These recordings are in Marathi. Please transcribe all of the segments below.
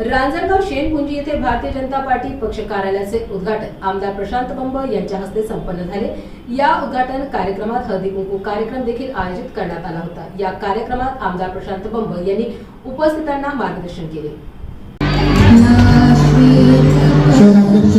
रांजणगाव शेणपुंजी येथे भारतीय जनता पार्टी पक्ष कार्यालयाचे उद्घाटन. आमदार प्रशांत बंब यांच्या हस्ते संपन्न झाले. या उद्घाटन कार्यक्रमात हळदी कुंकू कार्यक्रम देखील आयोजित करण्यात आला होता. या कार्यक्रमात आमदार प्रशांत बंब यांनी उपस्थितांना मार्गदर्शन केले. शहराध्यक्ष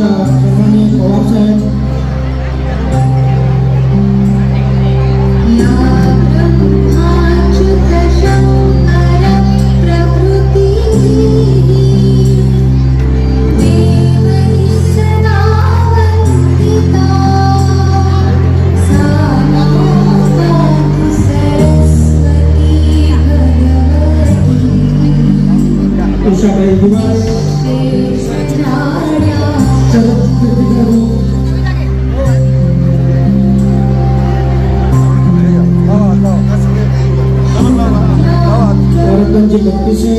सन्माननीय पवार साहेब उषाबाई दिवाळ शरद कीर्तिकर भारतांची बत्तीसशे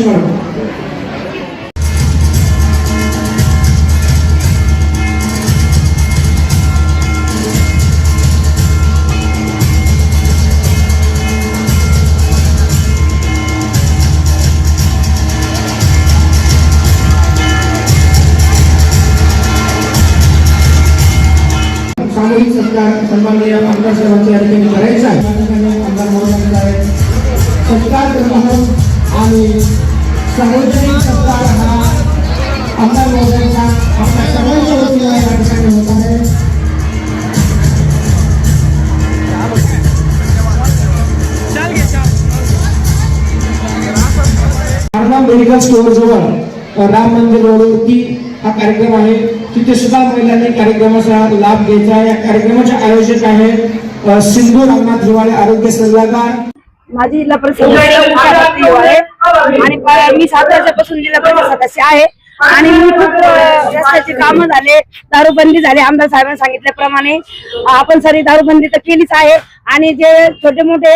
सर्व सामूहिक सत्कार सन्माननीय आमदार साहेबांच्या या ठिकाणी करायचा आहे आमदार महोदयांचा आहे सत्कार करणं आणि सार्वजनिक सत्कार हा आमदार महोदयांचा आपल्या सर्वांच्या वतीने या ठिकाणी होत आहे शारदा मेडिकल स्टोअर जवळ अ, राम मंदिर रोडवरती हा कार्यक्रम आहे. तिथे सुद्धा महिलांनी कार्यक्रमाचा लाभ घ्यायचा या कार्यक्रमाचे आयोजक आहेत सिंधू रामनाथ हिवाळे आरोग्य सल्लागार. माझी जिल्हा परिषद आणि मी सात वर्षापासून जिल्हा परिषद सदस्य आहे. आणि मी खूप रस्त्याचे कामं झाले दारूबंदी झाली आमदार साहेबांनी सांगितल्याप्रमाणे आपण सारी दारूबंदी तर केलीच आहे. आणि जे छोटे मोठे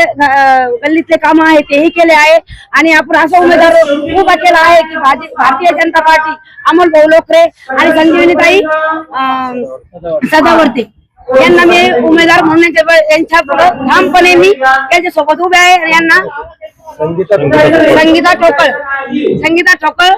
गल्लीतले कामं आहेत तेही केले आहे. आणि आपण असा उमेदवार उभा केला आहे की भारतीय जनता पार्टी अमोल भाऊ लोकरे आणि संजीवनीताई अ, सदावर्ते. यांना मी उमेदवार म्हणून यांच्या- ठामपणे मी यांच्या सोबत उभे आहे. यांना संगीता ठोकळ. संगीता ठोकळ.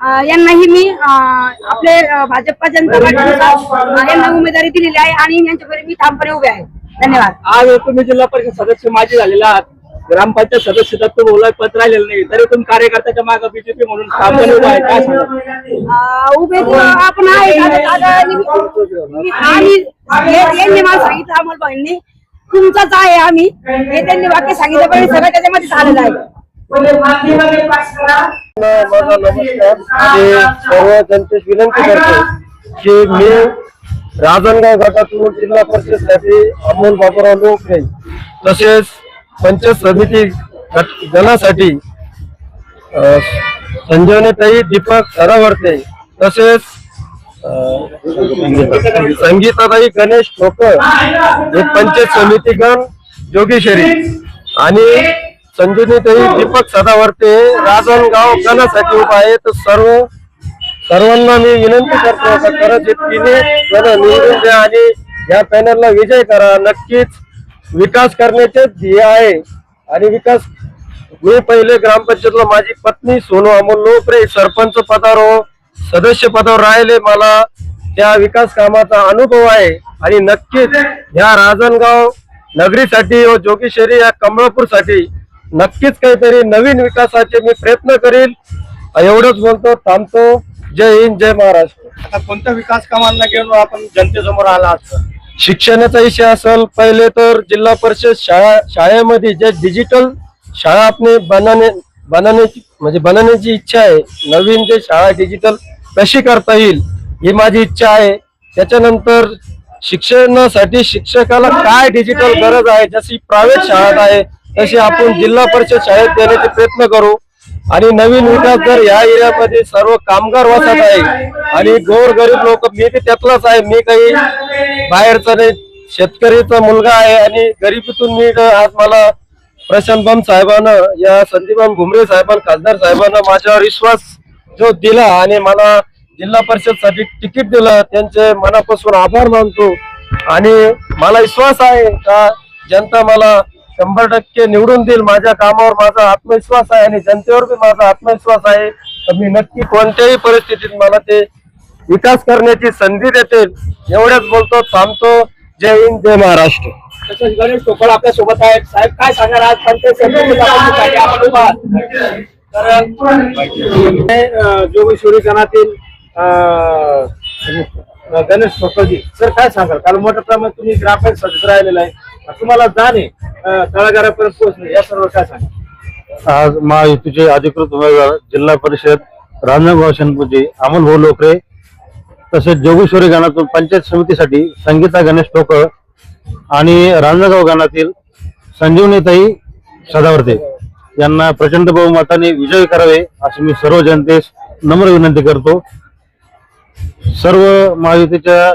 यांनाही मी आपले भाजपा जनता पार्टी यांना उमेदवारी दिलेली आहे आणि यांच्याकडे मी ठामपणे उभे आहे. धन्यवाद. आज तुम्ही जिल्हा परिषद सदस्य माजी झालेला आहात. ग्रामपंचायत सदस्य तर तुम्ही ओळख पत्र राहिलेलं नाही तरी तुम्ही कार्यकर्त्याच्या मागे बीजेपी म्हणून उभा आहे. काय सांगा उभे आपण आहे. हे- यांनी मला सांगितलं अमोल भाईंनी तुमचाच आहे आम्ही. हे त्यांनी वाक्य सांगितलं पण सगळं त्याच्यामध्ये आलेलं आहे. माझा नमस्कार आणि सर्व जनतेस विनंती करतो की मी राजनगाव गटातून जिल्हा परिषदसाठी अमोल बाबूराव लोक तसेच पंचायत समिती गणासाठी संजीवनीताई दीपक सरावर्ते तसेच संगीताताई गणेश ठोकर हे पंचायत समिती गण जोगेश्वरी आणि संजीवनीताई दीपक सदावर्ते राजणगाव गणासाठी उभा आहे. तर सर्व सर्वांना मी विनंती करतो का खरंच हे निवडून द्या आणि या पॅनलला विजय करा. नक्कीच विकास करण्याचे ध्येय आहे. आणि विकास मी पहिले ग्रामपंचायतला माझी पत्नी सोनू अमोल लोपरे सरपंच पदावर सदस्य पदावर राहिले. मला त्या विकास कामाचा अनुभव आहे. आणि नक्कीच या राजनगाव नगरीसाठी व जोगेश्वरी या कमळापूरसाठी नक्कीच काहीतरी नवीन विकासाचे मी प्रयत्न करील. एवढंच बोलतो थांबतो. जय हिंद जय महाराष्ट्र. आता कोणत्या विकास कामांना घेऊन आपण जनतेसमोर आला आहात शिक्षणाचा विषय असेल पहिले तर जिल्हा परिषद शाळा शाळेमध्ये जे डिजिटल शाळा आपली बनाने बनवण्याची म्हणजे बनवण्याची इच्छा आहे नवीन जे शाळा डिजिटल कशी करता येईल ही माझी इच्छा आहे. त्याच्यानंतर शिक्षणासाठी शिक्षकाला काय डिजिटल गरज आहे जशी प्रायव्हेट शाळेत आहे तशी आपण जिल्हा परिषद शाळेत देण्याचे प्रयत्न करू आणि नवीन विकास जर या एरियामध्ये सर्व कामगार वसत आहे. आणि गोर गरीब लोक मी ते त्यातलाच आहे. मी काही बाहेरचा नाही शेतकरीचा मुलगा आहे आणि गरिबीतून मी आज मला प्रशांत बाम साहेबांना या संदीपान घुमरे साहेबांना खासदार साहेबांना माझ्यावर विश्वास जो दिला आणि मला जिल्हा परिषदसाठी तिकीट दिलं त्यांचे मनापासून आभार मानतो. आणि मला विश्वास आहे का जनता मला शंभर टक्के निवडून देईल माझ्या कामावर माझा आत्मविश्वास आहे आणि जनतेवर बी माझा आत्मविश्वास आहे. तर मी नक्की कोणत्याही परिस्थितीत मला ते विकास करण्याची संधी देते एवढ्याच बोलतो थांबतो. जय हिंद जय महाराष्ट्र. तसेच गणेश टोकळ आपल्यासोबत आहेत. साहेब काय सांगणार? आज तर गणेश ठोकळजी सर काय सांगाल? कारण मोठ्या प्रमाणात तुम्ही ग्रामपंचायत सदस्य राहिलेला आहे तुम्हाला जाणे आहे तळागारापर्यंत पोहोचणे या सर्व काय सांगा? आज महायुतीचे अधिकृत उमेदवार जिल्हा परिषद रांजणगाव शनपूजी अमोल भाऊ लोकरे तसेच जोगेश्वरी गणातून पंचायत समितीसाठी संगीता गणेश टोकळ आणि रांजणगाव गणातील संजीवनीताई सदावर्ते यांना प्रचंड बहुमताने विजयी करावे अशी मी सर्व जनतेस नम्र विनंती करतो. सर्व महायुतीच्या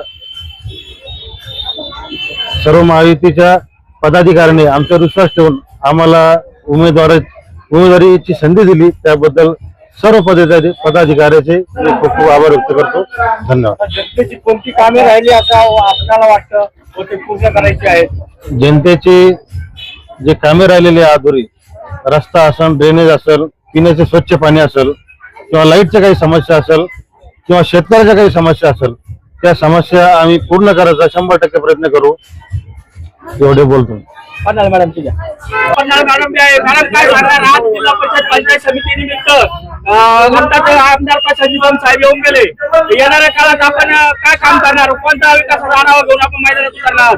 सर्व महायुतीच्या पदाधिकाऱ्यांनी आमच्यावर विश्वास ठेवून आम्हाला उमेदवार उमेदवारीची संधी दिली. त्याबद्दल सर्व पदाधिकारी पदाधिकाऱ्याचे खूप खूप आभार व्यक्त करतो. धन्यवाद. जनतेची कोणती कामे राहिली असं आपल्याला वाटतं? व ते पूर्ण करायची आहेत जनतेची जे कामे राहिलेली अधुरी रस्ता असेल ड्रेनेज असेल पिण्याचे स्वच्छ पाणी असेल किंवा लाईटच्या काही समस्या असेल किंवा शेतकऱ्याच्या काही समस्या असेल त्या समस्या आम्ही पूर्ण करायचा शंभर टक्के प्रयत्न करू. एवढे बोलतो. पन्नास मॅडम ठीक आहे. पन्नास मॅडम मॅडम काय सांगणार? आज जिल्हा परिषद पंचायत समिती निमित्त आमदार आमदार संजीवन साहेब येऊन गेले. येणाऱ्या काळात आपण काय काम करणार? कोणता विकासाचा आढावा घेऊन आपण मैदानात उतरणार?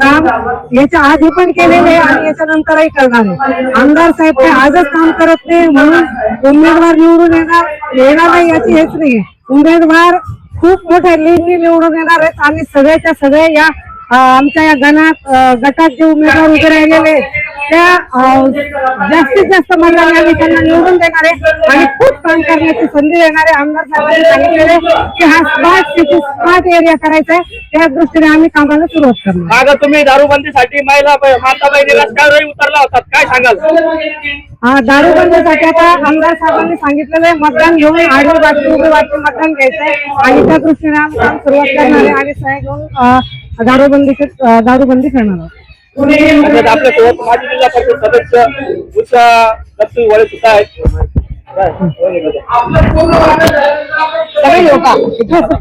काम याच्या आधी पण केलेले आहे आणि याच्या नंतरही करणार आहे. आमदार साहेब काही आजच काम करत नाही म्हणून उमेदवार निवडून येणार येणार नाही याची हेच नाही. उमेदवार खूप मोठ्या लीडनी निवडून येणार आहेत आणि सगळ्याच्या सगळे या अं, आमच्या या गणात गटात जे उमेदवार उभे राहिलेले आहेत, त्या जास्तीत जास्त मतदान आम्ही त्यांना निवडून देणार आहे आणि खूप काम करण्याची संधी देणार आहे आमदार साहेबांनी सांगितलेले की हा स्मार्ट सिटी स्मार्ट एरिया करायचा आहे. त्या दृष्टीने आम्ही कामाला सुरुवात करणार. माग तुम्ही दारूबंदीसाठी महिला माता बहिणी रस्त्यावरही उतरला होतात? काय सांगाल? हा दारूबंदीसाठी आता आमदार साहेबांनी सांगितलेलं आहे मतदान घेऊन आडवी बाटली उभी बाटली मतदान घ्यायचंय आणि त्या दृष्टीने आम्ही काम सुरुवात करणार आहे. आणि सह्या घेऊन दारूबंदीची दारूबंदी करणार आहोत. आपल्यासोबत माजी जिल्हा परिषद सदस्य उषा दत्तू वळे सुद्धा आहेत. सगळे लोक